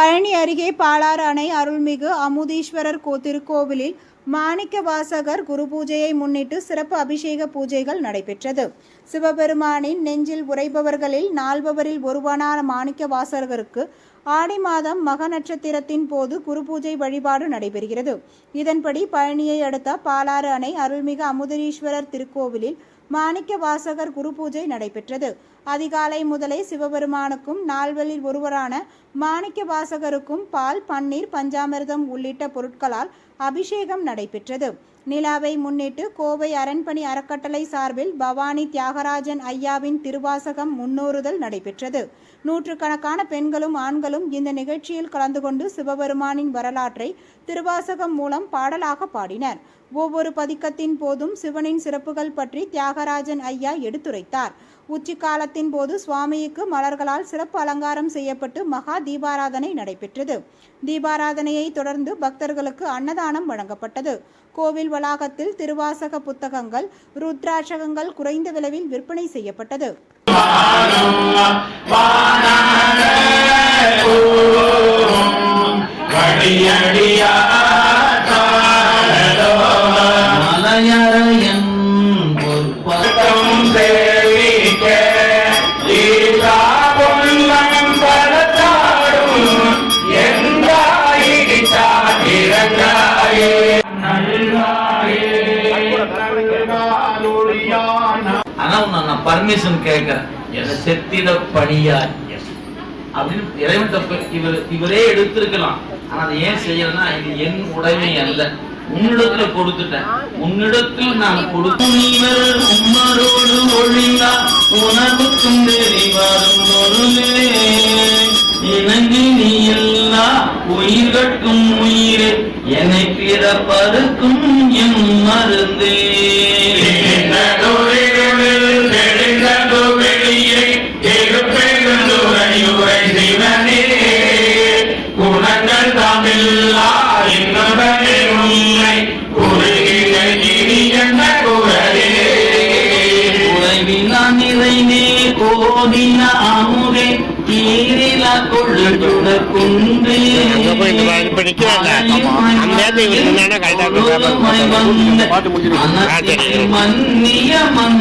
பழனி அருகே பாலாறு அணை அருள்மிகு அமுதீஸ்வரர் கோ திருக்கோவிலில் மாணிக்க வாசகர் குரு பூஜையை முன்னிட்டு சிறப்பு அபிஷேக பூஜைகள் நடைபெற்றது. சிவபெருமானின் நெஞ்சில் உரைபவர்களில் நால்பவரில் ஒருவனான மாணிக்க வாசகருக்கு ஆடி மாதம் மக நட்சத்திரத்தின் போது குரு பூஜை வழிபாடு நடைபெறுகிறது. இதன்படி பழனியை அடுத்த பாலாறு அணை அருள்மிகு அமுதீஸ்வரர் திருக்கோவிலில் மாணிக்க வாசகர் குரு பூஜை நடைபெற்றது. அதிகாலை முதலே சிவபெருமானுக்கும் நால்வலில் ஒருவரான மாணிக்க வாசகருக்கும் பால் பன்னீர் பஞ்சாமிர்தம் உள்ளிட்ட பொருட்களால் அபிஷேகம் நடைபெற்றது. நிலாவை முன்னிட்டு கோவை அரண்பணி அறக்கட்டளை சார்பில் பவானி தியாகராஜன் ஐயாவின் திருவாசகம் முன்னோறுதல் நடைபெற்றது. நூற்றுக்கணக்கான பெண்களும் ஆண்களும் இந்த நிகழ்ச்சியில் கலந்து கொண்டு சிவபெருமானின் வரலாற்றை திருவாசகம் மூலம் பாடலாக பாடினர். ஒவ்வொரு பதிக்கத்தின் போதும் சிவனின் சிறப்புகள் பற்றி தியாகராஜன் ஐயா எடுத்துரைத்தார். உச்சி காலத்தின் போது சுவாமிக்கு மலர்களால் சிறப்பு அலங்காரம் செய்யப்பட்டு மகா தீபாராதனை நடைபெற்றது. தீபாராதனையை தொடர்ந்து பக்தர்களுக்கு அன்னதானம் வழங்கப்பட்டது. கோவில் வளாகத்தில் திருவாசக புத்தகங்கள் ருத்ராட்சகங்கள் குறைந்த விலையில் விற்பனை செய்யப்பட்டது. மலையறையன் நான் பர்மிஷன் கேட்கிறேன். செத்திட பணியாய் அப்படின்னு இறைவன் தப்பு. இவர் இவரே எடுத்திருக்கலாம். ஆனா அதை ஏன் செய்யறேன்னா இது என் உடைமை அல்ல. உன்னிடத்துல கொடுத்துட்டேன். உன்னிடத்தில் நான் கொடுத்து நீவர் உம்மரோடு ஒழிந்தா உணர்வுக்கும் இணங்கி நீ எல்லா உயிர்கட்கும் உயிரே. என்னை பிறப்பதற்கும் என் மருந்தே. குணங்கள் தமிழா இன்னொரு உண்மை குறுகிகள் இனி என்ன குரலே உறைவினான் நிறைந்தே கோதின அமுதே கொள்ளுட குன்றே மன்னிய மன்